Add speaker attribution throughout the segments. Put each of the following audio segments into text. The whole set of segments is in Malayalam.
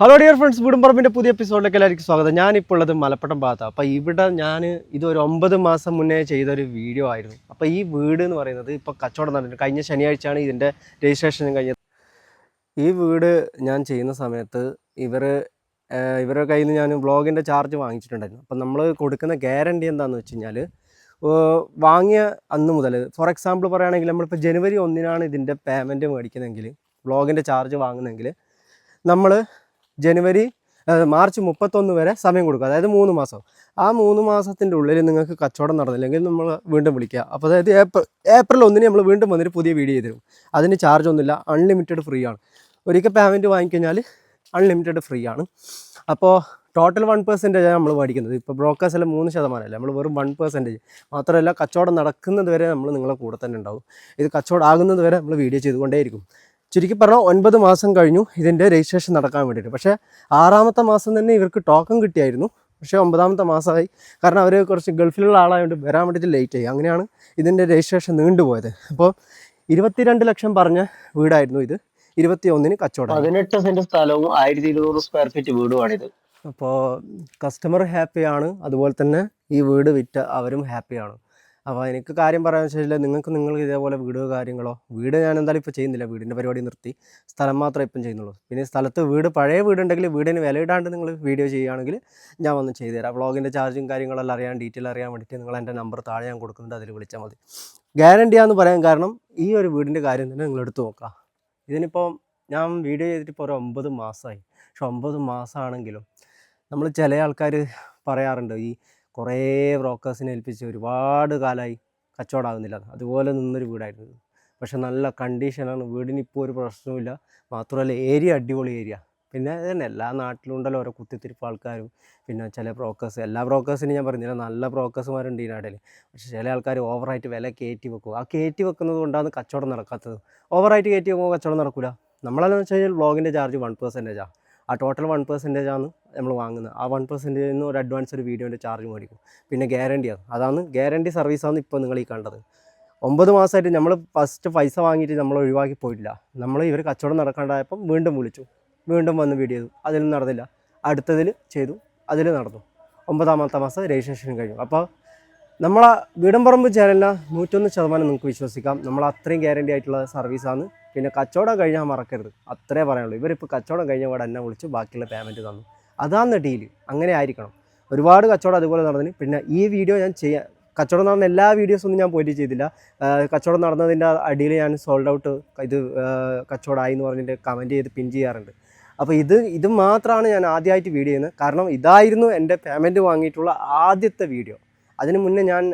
Speaker 1: ഹലോ ഡിയർ ഫ്രണ്ട്സ് വീടുംപറമ്പിന്റെ പുതിയ എപ്പിസോഡിലേക്ക് എല്ലാവർക്കും സ്വാഗതം. ഞാനിപ്പോൾ ഉള്ളത് മലപ്പുറം ഭാഗത്താണ് അപ്പോൾ ഇവിടെ ഞാൻ ഇതൊരു ഒമ്പത് മാസം മുന്നേ ചെയ്തൊരു വീഡിയോ ആയിരുന്നു. അപ്പോൾ ഈ വീട് എന്ന് പറയുന്നത് ഇപ്പോൾ കച്ചവടം നടന്നിട്ടുണ്ട് കഴിഞ്ഞ ശനിയാഴ്ചയാണ് ഇതിന്റെ രജിസ്ട്രേഷൻ കഴിഞ്ഞത്. ഈ വീട് ഞാൻ ചെയ്യുന്ന സമയത്ത് ഇവർ ഇവരുടെ കയ്യിൽ നിന്ന് ഞാൻ വ്ളോഗിന്റെ ചാർജ് വാങ്ങിച്ചിട്ടുണ്ടായിരുന്നു. അപ്പോൾ നമ്മൾ കൊടുക്കുന്ന ഗ്യാരണ്ടി എന്താണെന്ന് വെച്ച് കഴിഞ്ഞാൽ വാങ്ങിയ അന്ന് മുതൽ ഫോർ എക്സാമ്പിൾ പറയുകയാണെങ്കിൽ നമ്മളിപ്പോൾ ജനുവരി ഒന്നിനാണ് ഇതിന്റെ പേയ്മെന്റ് മേടിക്കുന്നതെങ്കിൽ വ്ളോഗിന്റെ ചാർജ് വാങ്ങുന്നതെങ്കിൽ നമ്മൾ ജനുവരി മാർച്ച് മുപ്പത്തൊന്ന് വരെ സമയം കൊടുക്കുക. അതായത് മൂന്ന് മാസം. ആ മൂന്ന് മാസത്തിന്റെ ഉള്ളിൽ നിങ്ങൾക്ക് കച്ചവടം നടന്നില്ലെങ്കിൽ നമ്മൾ വീണ്ടും വിളിക്കുക. അപ്പോൾ അതായത് ഏപ്രിൽ ഏപ്രിൽ ഒന്നിന് നമ്മൾ വീണ്ടും വന്നിട്ട് പുതിയ വീഡിയോ ചെയ്ത് തരും. അതിന് ചാർജ് ഒന്നുമില്ല. അൺലിമിറ്റഡ് ഫ്രീ ആണ്. ഒരിക്കൽ പേയ്മെന്റ് വാങ്ങിക്കഴിഞ്ഞാൽ അൺലിമിറ്റഡ് ഫ്രീ ആണ്. അപ്പോൾ ടോട്ടൽ വൺ പെർസെന്റേജ് നമ്മൾ മേടിക്കുന്നത്. ഇപ്പോൾ ബ്രോക്കേഴ്സിൽ മൂന്ന് ശതമാനമല്ല? നമ്മൾ വെറും വൺ പെർസെന്റേജ് മാത്രമല്ല കച്ചവടം നടക്കുന്നത് വരെ നമ്മൾ നിങ്ങളെ കൂടെ തന്നെ ഉണ്ടാവും. ഇത് കച്ചവടം ആകുന്നത് വരെ നമ്മൾ വീഡിയോ ചെയ്തുകൊണ്ടേയിരിക്കും. ചുരുക്കി പറഞ്ഞാൽ ഒൻപത് മാസം കഴിഞ്ഞു ഇതിന്റെ രജിസ്ട്രേഷൻ നടക്കാൻ വേണ്ടിയിട്ട്. പക്ഷേ ആറാമത്തെ മാസം തന്നെ ഇവർക്ക് ടോക്കൺ കിട്ടിയായിരുന്നു. പക്ഷേ ഒമ്പതാമത്തെ മാസമായി. കാരണം അവർ കുറച്ച് ഗൾഫിലുള്ള ആളായതുകൊണ്ട് വരാൻ വേണ്ടിയിട്ട് ലേറ്റ് ആയി. അങ്ങനെയാണ് ഇതിന്റെ രജിസ്ട്രേഷൻ നീണ്ടുപോയത്. അപ്പോൾ ഇരുപത്തിരണ്ട് ലക്ഷം പറഞ്ഞ വീടായിരുന്നു ഇത്. ഇരുപത്തി ഒന്നിന് കച്ചവടം.
Speaker 2: പതിനെട്ട് സെന്റ് സ്ഥലവും ആയിരത്തി ഇരുന്നൂറ് സ്ക്വയർ ഫീറ്റ് വീടുമാണിത്
Speaker 1: അപ്പോൾ കസ്റ്റമർ ഹാപ്പിയാണ് അതുപോലെ തന്നെ ഈ വീട് വിറ്റ അവരും ഹാപ്പിയാണ് അപ്പോൾ എനിക്ക് കാര്യം പറയാൻ വെച്ചാൽ നിങ്ങൾക്ക് നിങ്ങൾ ഇതേപോലെ വീട് കാര്യങ്ങളോ വീട് ഞാൻ എന്തായാലും ഇപ്പോൾ ചെയ്യുന്നില്ല. വീടിന്റെ പരിപാടി നിർത്തി. സ്ഥലം മാത്രമേ ഇപ്പം ചെയ്യുന്നുള്ളൂ. പിന്നെ സ്ഥലത്ത് വീട് പഴയ വീടുണ്ടെങ്കിൽ വീടിന് വില ഇടാണ്ട് നിങ്ങൾ വീഡിയോ ചെയ്യുകയാണെങ്കിൽ ഞാൻ വന്ന് ചെയ്തു തരാം. വ്ളോഗിന്റെ ചാർജും കാര്യങ്ങളെല്ലാം അറിയാൻ ഡീറ്റെയിൽ അറിയാൻ വേണ്ടിയിട്ട് നിങ്ങൾ എന്റെ നമ്പർ താഴെ ഞാൻ കൊടുക്കുന്നുണ്ട്. അതിൽ വിളിച്ചാൽ മതി. ഗ്യാരണ്ടിയാന്ന് പറയാൻ കാരണം ഈ ഒരു വീടിന്റെ കാര്യം തന്നെ നിങ്ങൾ എടുത്തു നോക്കുക. ഇതിനിപ്പോൾ ഞാൻ വീഡിയോ ചെയ്തിട്ട് ഇപ്പോൾ ഒരു ഒമ്പത് മാസമായി പക്ഷെ ഒമ്പത് മാസമാണെങ്കിലും നമ്മൾ ചില ആൾക്കാർ പറയാറുണ്ട് ഈ കുറേ ബ്രോക്കേഴ്സിനെ ഏൽപ്പിച്ച് ഒരുപാട് കാലമായി കച്ചവടമാകുന്നില്ല അതുപോലെ നിന്നൊരു വീടായിരുന്നു. പക്ഷെ നല്ല കണ്ടീഷനാണ്. വീടിന് ഇപ്പോൾ ഒരു പ്രശ്നവുമില്ല. മാത്രമല്ല ഏരിയ അടിപൊളി ഏരിയ. പിന്നെ തന്നെ എല്ലാ നാട്ടിലും ഉണ്ടല്ലോ ഓരോ കുത്തിത്തിരിപ്പ് ആൾക്കാരും. പിന്നെ ചില ബ്രോക്കേഴ്സ് എല്ലാ ബ്രോക്കേഴ്സിനും ഞാൻ പറഞ്ഞില്ല നല്ല ബ്രോക്കേഴ്സുമാരുണ്ട് ഈ നാട്ടിൽ പക്ഷേ ചില ആൾക്കാർ ഓവറായിട്ട് വില കയറ്റി വെക്കും. ആ കയറ്റി വെക്കുന്നത് കൊണ്ടാണ് കച്ചവടം നടക്കാത്തത്. ഓവറായിട്ട് കയറ്റി വെക്കുമ്പോൾ കച്ചവടം നടക്കില്ല നമ്മളെന്ന് വെച്ച് കഴിഞ്ഞാൽ ബ്ലോഗിന്റെ ചാർജ് വൺ പെർസെന്റേജാണ് ആ. ടോട്ടൽ വൺ പെർസെന്റേജാണ് നമ്മൾ വാങ്ങുന്നത്. ആ വൺ പെർസെന്റേജിൽ നിന്ന് ഒരു അഡ്വാൻസ് ഒരു വീഡിയോന്റെ ചാർജ് മേടിക്കും. പിന്നെ ഗ്യാരണ്ടിയാണ് അതാണ് ഗ്യാരണ്ടി സർവീസാണ് ഇപ്പോൾ നിങ്ങൾ ഈ കണ്ടത്. ഒമ്പത് മാസമായിട്ട് നമ്മൾ ഫസ്റ്റ് പൈസ വാങ്ങിയിട്ട് നമ്മൾ ഒഴിവാക്കി പോയിട്ടില്ല. നമ്മൾ ഇവർ കച്ചവടം നടക്കാണ്ടായപ്പം വീണ്ടും വിളിച്ചു. വീണ്ടും വന്ന് വീഡിയോ ചെയ്തു. അതിലും നടന്നില്ല. അടുത്തതിൽ ചെയ്തു. അതിൽ നടന്നു. ഒമ്പതാമത്തെ മാസം രജിസ്ട്രേഷൻ കഴിഞ്ഞു. അപ്പോൾ നമ്മളെ വീടംപറമ്പ് ചാനലിന് നൂറ്റൊന്ന് ശതമാനം നിങ്ങൾക്ക് വിശ്വസിക്കാം. നമ്മൾ അത്രയും ഗ്യാരണ്ടി ആയിട്ടുള്ള സർവീസാണ് പിന്നെ കച്ചവടം കഴിഞ്ഞാൽ മറക്കരുത്. അത്രേ പറയാനുള്ളൂ. ഇവരിപ്പോൾ കച്ചവടം കഴിഞ്ഞ പാടെ എന്നെ വിളിച്ച് ബാക്കിയുള്ള പേയ്മെന്റ് തന്നു. അതാണ് ഡീൽ അങ്ങനെ ആയിരിക്കണം. ഒരുപാട് കച്ചവടം അതുപോലെ നടന്നു പിന്നെ ഈ വീഡിയോ ഞാൻ ചെയ്യാൻ കച്ചവടം നടന്ന എല്ലാ വീഡിയോസൊന്നും ഞാൻ പോയിട്ട് ചെയ്തില്ല. കച്ചവടം നടന്നതിന്റെ അടിയിൽ ഞാൻ സോൾഡ് ഔട്ട് ഇത് കച്ചവടമായി എന്ന് പറഞ്ഞിട്ട് കമന്റ് ചെയ്ത് പിൻ ചെയ്യാറുണ്ട്. അപ്പോൾ ഇത് ഇത് മാത്രമാണ് ഞാൻ ആദ്യമായിട്ട് വീഡിയോ ചെയ്യുന്നത്. കാരണം ഇതായിരുന്നു എന്റെ പേയ്മെന്റ് വാങ്ങിയിട്ടുള്ള ആദ്യത്തെ വീഡിയോ അതിന് മുന്നേ ഞാൻ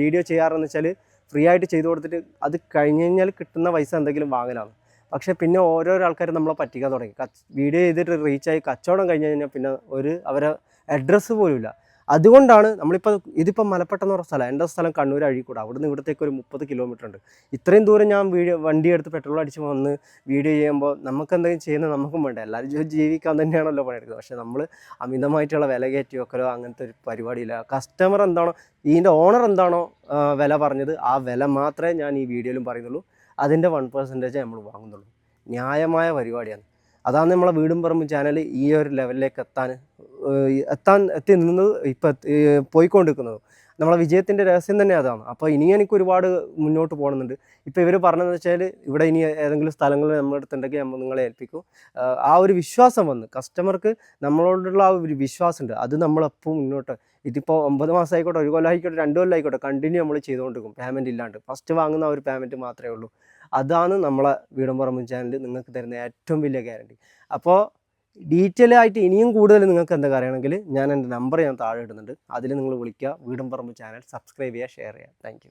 Speaker 1: വീഡിയോ ചെയ്യാറെന്ന് വെച്ചാൽ ഫ്രീ ആയിട്ട് ചെയ്തു കൊടുത്തിട്ട് അത് കഴിഞ്ഞ് കഴിഞ്ഞാൽ കിട്ടുന്ന പൈസ എന്തെങ്കിലും വാങ്ങലാണ്. പക്ഷേ പിന്നെ ഓരോരോ ആൾക്കാർ നമ്മളെ പറ്റിക്കാൻ തുടങ്ങി. വീഡിയോ ചെയ്തിട്ട് റീച്ചായി കച്ചവടം കഴിഞ്ഞ് കഴിഞ്ഞാൽ പിന്നെ ഒരു അവരെ അഡ്രസ്സ് പോലും ഇല്ല. അതുകൊണ്ടാണ് നമ്മളിപ്പോൾ ഇതിപ്പോൾ മലപ്പെട്ട എന്ന് പറഞ്ഞ സ്ഥലം എന്റെ സ്ഥലം കണ്ണൂർ അഴീക്കൂട്. അവിടുന്ന് ഇവിടത്തേക്ക് ഒരു മുപ്പത് കിലോമീറ്റർ ഉണ്ട്. ഇത്രയും ദൂരം ഞാൻ വീഡിയോ വണ്ടി എടുത്ത് പെട്രോൾ അടിച്ച് വന്ന് വീഡിയോ ചെയ്യുമ്പോൾ നമുക്ക് എന്തെങ്കിലും ചെയ്യുന്നത് നമുക്കും വേണ്ട. എല്ലാവരും ജീവിക്കാൻ തന്നെയാണല്ലോ പണിയെടുക്കുന്നത്. പക്ഷേ നമ്മൾ അമിതമായിട്ടുള്ള വില കയറ്റി വെക്കലോ അങ്ങനത്തെ ഒരു പരിപാടിയില്ല. കസ്റ്റമർ എന്താണോ ഇതിന്റെ ഓണർ എന്താണോ വില പറഞ്ഞത് ആ വില മാത്രമേ ഞാൻ ഈ വീഡിയോയിലും പറയുന്നുള്ളൂ. അതിന്റെ വൺ പെർസെന്റേജ് നമ്മൾ വാങ്ങുന്നുള്ളൂ. ന്യായമായ പരിപാടിയാണ്. അതാണ് നമ്മളെ വീടും പറമ്പും ചാനൽ ഈ ഒരു ലെവലിലേക്ക് എത്താൻ എത്താൻ എത്തി നിന്നത് ഇപ്പം പോയിക്കൊണ്ടിരിക്കുന്നത്. നമ്മളെ വിജയത്തിന്റെ രഹസ്യം തന്നെ അതാണ്. അപ്പോൾ ഇനി എനിക്ക് ഒരുപാട് മുന്നോട്ട് പോകണമെന്നുണ്ട് ഇപ്പോൾ ഇവർ പറഞ്ഞതെന്ന് വെച്ചാൽ ഇവിടെ ഇനി ഏതെങ്കിലും സ്ഥലങ്ങൾ നമ്മുടെ അടുത്തുണ്ടെങ്കിൽ നമ്മൾ നിങ്ങളെ ഏൽപ്പിക്കും. ആ ഒരു വിശ്വാസം വന്ന് കസ്റ്റമർക്ക് നമ്മളോടുള്ള ആ ഒരു വിശ്വാസമുണ്ട്. അത് നമ്മളെപ്പോൾ മുന്നോട്ട് ഇതിപ്പോൾ ഒമ്പത് മാസം ആയിക്കോട്ടെ ഒരു കൊല്ലം ആയിക്കോട്ടെ രണ്ട് കൊല്ലം ആയിക്കോട്ടെ കണ്ടിന്യൂ നമ്മൾ ചെയ്തുകൊണ്ടിരിക്കും പേയ്മെന്റ് ഇല്ലാണ്ട്. ഫസ്റ്റ് വാങ്ങുന്ന ഒരു പേയ്മെന്റ് മാത്രമേ ഉള്ളൂ. അതാണ് നമ്മളെ വീടും പറമ്പും ചാനൽ നിങ്ങൾക്ക് തരുന്ന ഏറ്റവും വലിയ ഗ്യാരണ്ടി അപ്പോൾ ഡീറ്റെയിൽ ആയിട്ട് ഇനിയും കൂടുതൽ നിങ്ങൾക്ക് എന്താ അറിയണമെങ്കിൽ ഞാൻ എന്റെ നമ്പർ ഞാൻ താഴെ ഇടുന്നുണ്ട്. അതിൽ നിങ്ങൾ വിളിക്കുക. വീടും പറമ്പ് ചാനൽ സബ്സ്ക്രൈബ് ചെയ്യുക ഷെയർ ചെയ്യുക. താങ്ക്